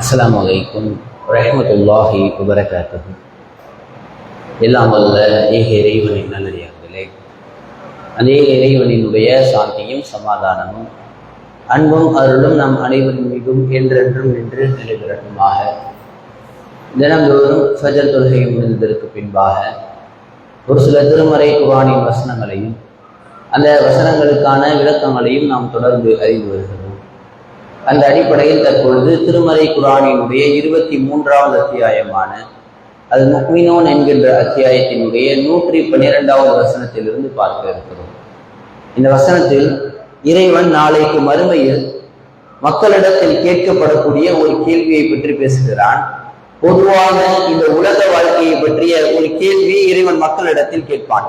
அஸ்லாம் வலைக்கும் ரஹமத்துல்லாஹி வபரகாத்துஹு எல்லாம் வல்ல ஏக இறைவனின் நல்லடியார்களே. அநேக இறைவனினுடைய சாந்தியும் சமாதானமும் அன்பும் அருளும் நம் அனைவரின் மீதும் என்றென்றும் நின்று நிலைபெறட்டுமாக தினந்தோறும் ஃபஜர் தொழுகை முடிந்ததற்கு பின்பாக ஒரு சில திருமறை குவானின் வசனங்களையும் அந்த வசனங்களுக்கான விளக்கங்களையும் நாம் தொடர்ந்து அறிந்து வருகிறோம். அந்த அடிப்படையில் தற்பொழுது திருமறை குரானினுடைய இருபத்தி மூன்றாவது அத்தியாயமான அது முக்மினோன் என்கின்ற அத்தியாயத்தினுடைய நூற்றி பன்னிரெண்டாவது வசனத்திலிருந்து பார்க்க இருக்கிறோம். இந்த வசனத்தில் இறைவன் நாளைக்கு மறுமையில் மக்களிடத்தில் கேட்கப்படக்கூடிய ஒரு கேள்வியை பற்றி பேசுகிறான். பொதுவாக இந்த உலக வாழ்க்கையை பற்றிய ஒரு கேள்வியை இறைவன் மக்களிடத்தில் கேட்பான்.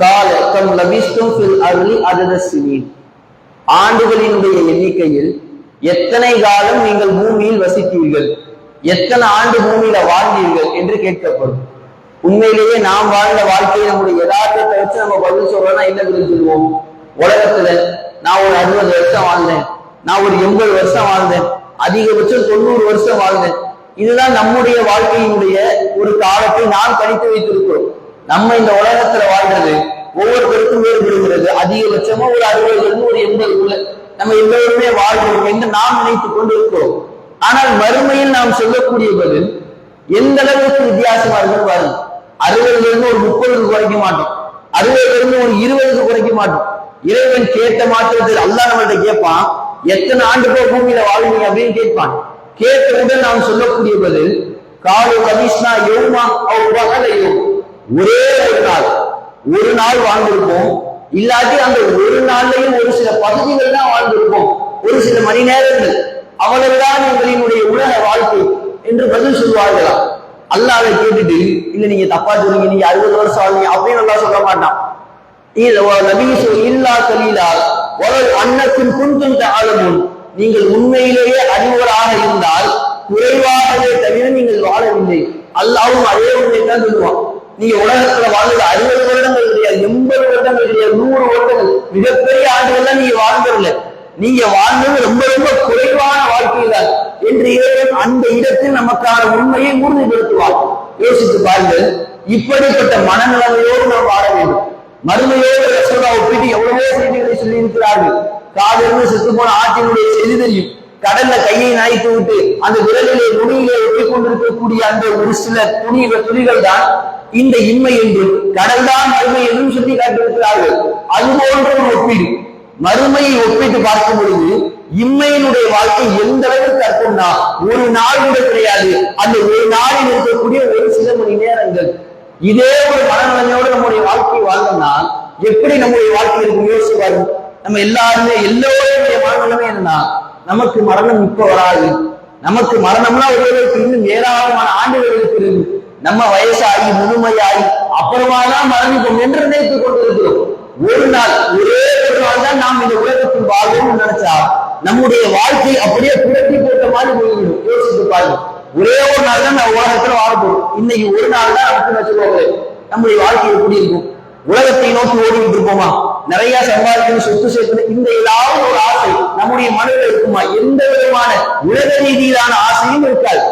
கால கம் லபிஸ்டும் ஃபில் அருளி அதத ஆண்டுகளினுடைய எண்ணிக்கையில் எத்தனை காலம் நீங்கள் பூமியில் வசித்தீர்கள்? எத்தனை ஆண்டு பூமியில வாழ்ந்தீர்கள் என்று கேட்கப்படும். உண்மையிலேயே நாம் வாழ்ந்த வாழ்க்கையை நம்முடைய யதார்த்தத்தை வச்சு நம்ம பதில் சொல்றோம்னா என்ன பதில் சொல்லுவோம்? உலகத்துல நான் ஒரு அறுபது வருஷம் வாழ்ந்தேன். நான் ஒரு எண்பது வருஷம் வாழ்ந்தேன். அதிகபட்சம் தொண்ணூறு வருஷம் வாழ்ந்தேன். இதுதான் நம்முடைய வாழ்க்கையினுடைய ஒரு காலத்தை நாம் கணித்து வைத்திருக்கிறோம். நம்ம இந்த உலகத்துல வாழ்றது ஒவ்வொருத்தருக்கும் வேறுபடுகிறது. அதிகபட்சமா ஒரு அறுபதுல இருந்து ஒரு எண்பதுக்குள்ள. நம்ம எல்லோருமே வாழ்கிறோம் என்று நாம் நினைத்துக் கொண்டிருக்கிறோம். ஆனால் மறுமையில் நாம் சொல்லக்கூடிய பதில் எந்த அளவுக்கு வித்தியாசமா இருக்கும் பாருங்க. அறுபதுல இருந்து ஒரு முப்பதுக்கு குறைக்க மாட்டோம். அறுபதுல இருந்து ஒரு இருபதுக்கு குறைக்க மாட்டோம். இறைவன் கேட்ட மாற்றத்தில் அல்லா நம்மள்கிட்ட கேட்பான். எத்தனை ஆண்டு போய் பூமியில வாழ்வீங்க அப்படின்னு கேட்பான். கேட்டவுடன் நாம் சொல்லக்கூடிய பதில் காலு கமிஷ்னா யோமா அவர் ஒரே ஒரு நாள். ஒரு நாள் வாழ்ந்திருப்போம். இல்லாட்டி அந்த ஒரு நாள்லயும் ஒரு சில பகுதிகள் தான் வாழ்ந்திருப்போம். ஒரு சில மணி நேரங்கள். அவ்வளவுதான் உங்களினுடைய உலக வாழ்க்கை என்று பதில் சொல்வார்களாம் அல்லாவை கேட்டுட்டு இல்ல நீங்க தப்பா சொல்லுங்க நீங்க அறுபது வருஷம் வாழ்ந்தீங்க அப்படின்னு நல்லா சொல்ல மாட்டான். இது சொல் இல்லா கலீலா ஒரு அன்னத்தின் குந்தும் ஆளுமுன் நீங்கள் உண்மையிலேயே அறிவராக இருந்தால் குறைவாகவே தவிர நீங்கள் வாழவில்லை. அல்லாவும் அதே உண்மை தான் சொல்லுவான். நீங்க உலகத்துல வாழ்ந்தது அறுபது வருடங்கள் கிடையாது எண்பது வருடங்கள் கிடையாது நூறு வருடங்கள். மிகப்பெரிய ஆண்டுகள் நீங்க வாழ்ந்ததில்ல நீங்க வாழ்ந்தது ரொம்ப ரொம்ப குறைவான வாழ்க்கை தான் என்று இறைவன் அந்த இடத்தில் நமக்கான உண்மையை உறுதிப்படுத்துவார். யோசித்து பாருங்கள். இப்படிப்பட்ட மனநிலைமையோடு நாம் வாழ வேண்டும். மறுமையோடு ரசோதா ஒப்பிட்டு எவ்வளவோ செய்திகளை சொல்லி இருக்கிறார்கள் காதிலிருந்து செத்து போன ஆற்றினுடைய செய்தி தெரியும். கடல்ல கையை நாய்த்து விட்டு அந்த விரலிலே நுனியிலே ஒட்டி கொண்டிருக்கக்கூடிய அந்த ஒரு சில துணி துணிகள் தான் இந்த இன்மை என்றும் கடல்தான் மறுமை என்றும் சொல்லி காட்டியிருக்கிறார்கள். அது போன்ற ஒரு ஒப்பீடு. மறுமையை ஒப்பிட்டு பார்க்கும் பொழுது இம்மையினுடைய வாழ்க்கை எந்த அளவுக்கு அர்த்தம்னா ஒரு நாள் கூட கிடையாது. அந்த ஒரு நாளில் இருக்கக்கூடிய ஒரு சில மணி நேரங்கள். இதே ஒரு மனநிலைமையோடு நம்முடைய வாழ்க்கையை வாழ்ந்தோம்னா எப்படி நம்முடைய வாழ்க்கை இருக்கும் யோசிச்சு நம்ம எல்லாருமே எல்லோருடைய மனநிலைமை என்னன்னா நமக்கு மரணம் இப்ப வராது. நமக்கு மரணம்னா ஒருவருக்கு இன்னும் ஏராளமான ஆண்டுகளுக்கு இருக்கு நம்ம வயசாகி முழுமையாகி அப்புறமா தான் மரணிப்போம் என்று நினைத்துக் கொண்டிருக்கிறோம். ஒரு நாள் ஒரே ஒரு நாள் தான் நாம் இந்த உலகத்தில் வாழ்வோம்னு நினைச்சா நம்முடைய வாழ்க்கை அப்படியே புரட்டி போட்ட மாதிரி போய்விடும். யோசித்து பாருங்க ஒரே ஒரு நாள் தான் நம்ம உலகத்துல வாழ போறோம். இன்னைக்கு ஒரு நாள் தான் நமக்கு வச்சுக்கோங்க நம்முடைய வாழ்க்கை எப்படி இருக்கும்? உலகத்தை நோக்கி ஓடிக்கிட்டு இருப்போமா? நிறைய சம்பாதிக்கணும் சொத்து சேர்க்கணும் இந்த ஏதாவது ஒரு ஆசை நம்முடைய மனதில் இருக்குமா? எந்த விதமான உலக ரீதியிலான ஆசையும் இருக்காது.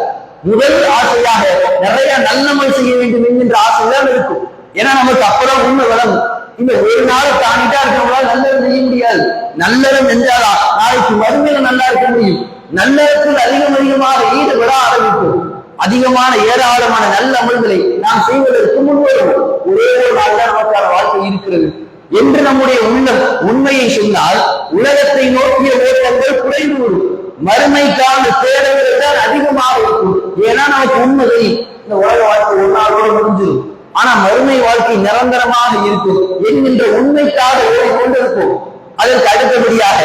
முதல் ஆசையாக நிறைய நல்லமல் செய்ய வேண்டும் என்கின்ற ஆசைதான் இருக்கும். ஏன்னா நமக்கு அப்பதான் உண்மை வளரும். இந்த ஒரு நாள் தாண்டிட்டா இருக்கிறவங்களால் நல்லது செய்ய முடியாது. நல்லறம் செஞ்சாலா நாளைக்கு மறுமையில நல்லா இருக்க முடியும். நல்லறத்தில் அதிகம் அதிகமாக ஈடுபட ஆரம்பிக்கும் அதிகமான ஏராளமான நல்ல அமல்களை நாம் செய்வதற்கு முன்வரும் ஒரே ஒரு நாள் தான் நமக்கான வாழ்க்கை இருக்கிறது. என்று நம்முடைய உள்ளம் உண்மையை சொன்னால் உலகத்தை நோக்கிய ஓட்டங்கள் குறைந்து வரும் மறுமைக்கான தேடல்கள் தான் அதிகமாக இருக்கும். ஏன்னா நமக்கு உண்மை இந்த உலக வாழ்க்கை ஒரு முடிஞ்சிடும் ஆனா மறுமை வாழ்க்கை நிரந்தரமாக இருக்கும் என்கின்ற உண்மைக்காக ஓடிக்கொண்டிருக்கும் அதற்கு அடுத்தபடியாக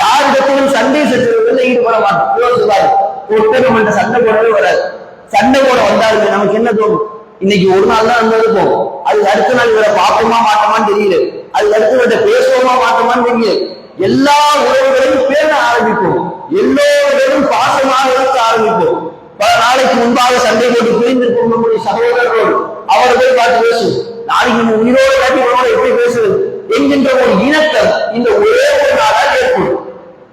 யாரிடத்திலும் சண்டை சச்சரவுகளில் ஈடுபட மாட்டோம். யோசிப்பாரு ஒருத்தரும் என்ற சண்டை போடவே வராது. சண்டை போட வந்தாருங்க நமக்கு என்ன தோணும்? இன்னைக்கு ஒரு நாள் தான் அந்த இருப்போம் அதுக்கு அடுத்த நாள் இவரை பார்ப்போமா மாட்டோமான்னு தெரியல. அதுக்கு அடுத்து இவர்கிட்ட பேசுவோமா மாட்டோமான்னு தெரியல. எல்லா உறவுகளையும் பேச ஆரம்பிப்போம். எல்லோருடனும் பாசமாக இருக்க ஆரம்பிப்போம். பல நாளைக்கு முன்பாக சண்டை போட்டு பிரிந்திருக்கும் நம்முடைய சகோதரர்களோடு அவரை போய் பார்த்து பேசும் நாளைக்கு நம்ம உயிரோடு காட்டி உணவோட எப்படி பேசுவது? என்கின்ற ஒரு இனக்கம் இந்த ஒரே ஒரு நாளால் ஏற்படும்.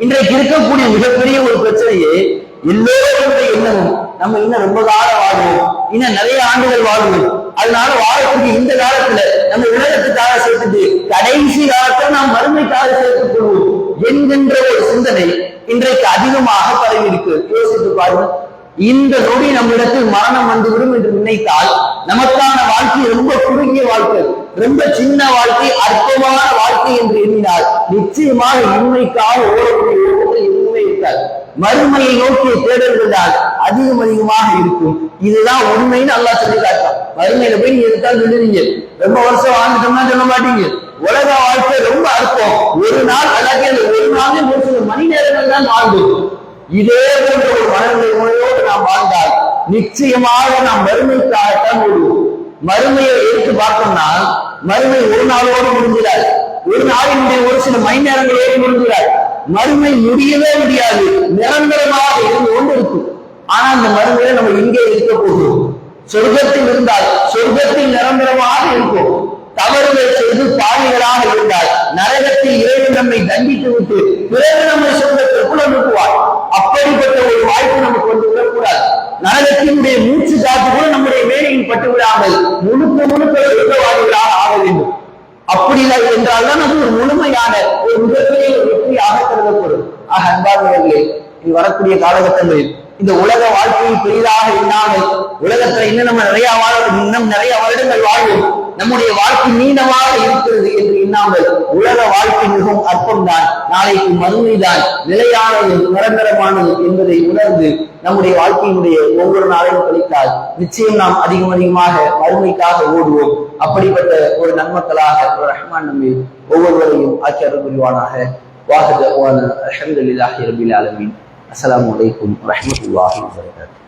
இன்றைக்கு இருக்கக்கூடிய மிகப்பெரிய ஒரு பிரச்சனையே எல்லோரும் நம்ம இன்னும் ரொம்ப காலம் ஆகும் இன்னும் நிறைய ஆண்டுகள் வாழும். அதனால வாழக்கூடிய இந்த காலத்துல நம்ம உலகத்துக்காக சேர்த்துட்டு கடைசி காலத்துல நாம் மறுமைக்காக சேர்த்துக் கொள்வோம் என்கின்ற ஒரு சிந்தனை இன்றைக்கு அதிகமாக பரவி இருக்கு யோசித்து பாருங்க இந்த நொடி நம்மிடத்தில் மரணம் வந்துவிடும் என்று நினைத்தால் நமக்கான வாழ்க்கை ரொம்ப குறுகிய வாழ்க்கை ரொம்ப சின்ன வாழ்க்கை அற்பமான வாழ்க்கை என்று எண்ணினால் நிச்சயமாக இன்மைக்காக ஓடக்கூடிய ஓட்டத்தில் எதுவுமே இருக்காது. மறுமையை நோக்கிய தேடல்கள் தான் அதிகம் அதிகமாக இருக்கும். இதுதான் உண்மைன்னு அல்லா சொல்லி காட்டான் மறுமையில போய் நீங்க எதுக்காக சொல்லுவீங்க ரொம்ப வருஷம் வாழ்ந்துட்டோம்னா சொல்ல மாட்டீங்க. உலக வாழ்க்கை ரொம்ப அற்பம். ஒரு நாள் அழகே அந்த ஒரு நாளே ஒரு சில மணி நேரங்கள் தான் வாழ்ந்தோம். இதே போன்ற ஒரு மனநிலை முறையோடு நாம் வாழ்ந்தால் நிச்சயமாக நாம் மறுமைக்காகத்தான் ஓடுவோம். மறுமையை எடுத்து பார்த்தோம்னா மறுமை ஒரு நாளோடு முடிஞ்சிடாது. ஒரு நாளினுடைய ஒரு சில மணி நேரங்களோடு முடிஞ்சிடாது. மறுமை முடியவே முடியாது. நிரந்தரமாக இருந்து கொண்டு இருக்கும் ஆனா அந்த மறுமையில நம்ம இங்கே இருக்க போகிறோம். சொர்க்கத்தில் இருந்தால் சொர்க்கத்தில் நிரந்தரமாக இருக்கும் தவறுகள் செய்து பாவிகளாக இருந்தால் நரகத்தில் இறைவன் நம்மை தண்டித்து விட்டு பிறகு நம்மை சொர்க்கத்திற்குள் அனுப்புவார். அப்படிப்பட்ட ஒரு வாய்ப்பு நமக்கு வந்து விடக்கூடாது நரகத்தினுடைய மூச்சு காத்து கூட நம்முடைய மேலையில் பட்டு விடாமல் முழுக்க முழுக்க சொர்க்கவாதிகளாக ஆக வேண்டும். முடியல என்றால் தான் அது ஒரு முழுமையான ஒரு மிகப்பெரிய ஒரு வெற்றியாக கருதப்படும். ஆக அன்பார்ந்தவர்களே இனி வரக்கூடிய காலகட்டங்களில் இந்த உலக வாழ்க்கையில் பெரிதாக இல்லாமல் உலகத்துல இன்னும் நம்ம நிறைய வாழ இன்னும் நிறைய வருடங்கள் வாழ்வோம். நம்முடைய வாழ்க்கை நீண்டமாக இருக்கிறது என்று எண்ணாமல் உலக வாழ்க்கை மிகவும் அற்பம்தான். நாளைக்கு மறுமைதான் நிலையானது நிரந்தரமானது என்பதை உணர்ந்து நம்முடைய வாழ்க்கையினுடைய ஒவ்வொரு நாளையும் கழித்தால் நிச்சயம் நாம் அதிகம் அதிகமாக மறுமைக்காக ஓடுவோம். அப்படிப்பட்ட ஒரு நன்மக்களாக ஒரு ரஹ்மான் நம்பி ஒவ்வொருவரையும் ஆக்கி புரிவானாக. வாகத அஹமதுல்லாஹி ரபில் அலமின் அஸ்லாம் அலைக்கும் வரமத்துல்லாஹி வரகாத்து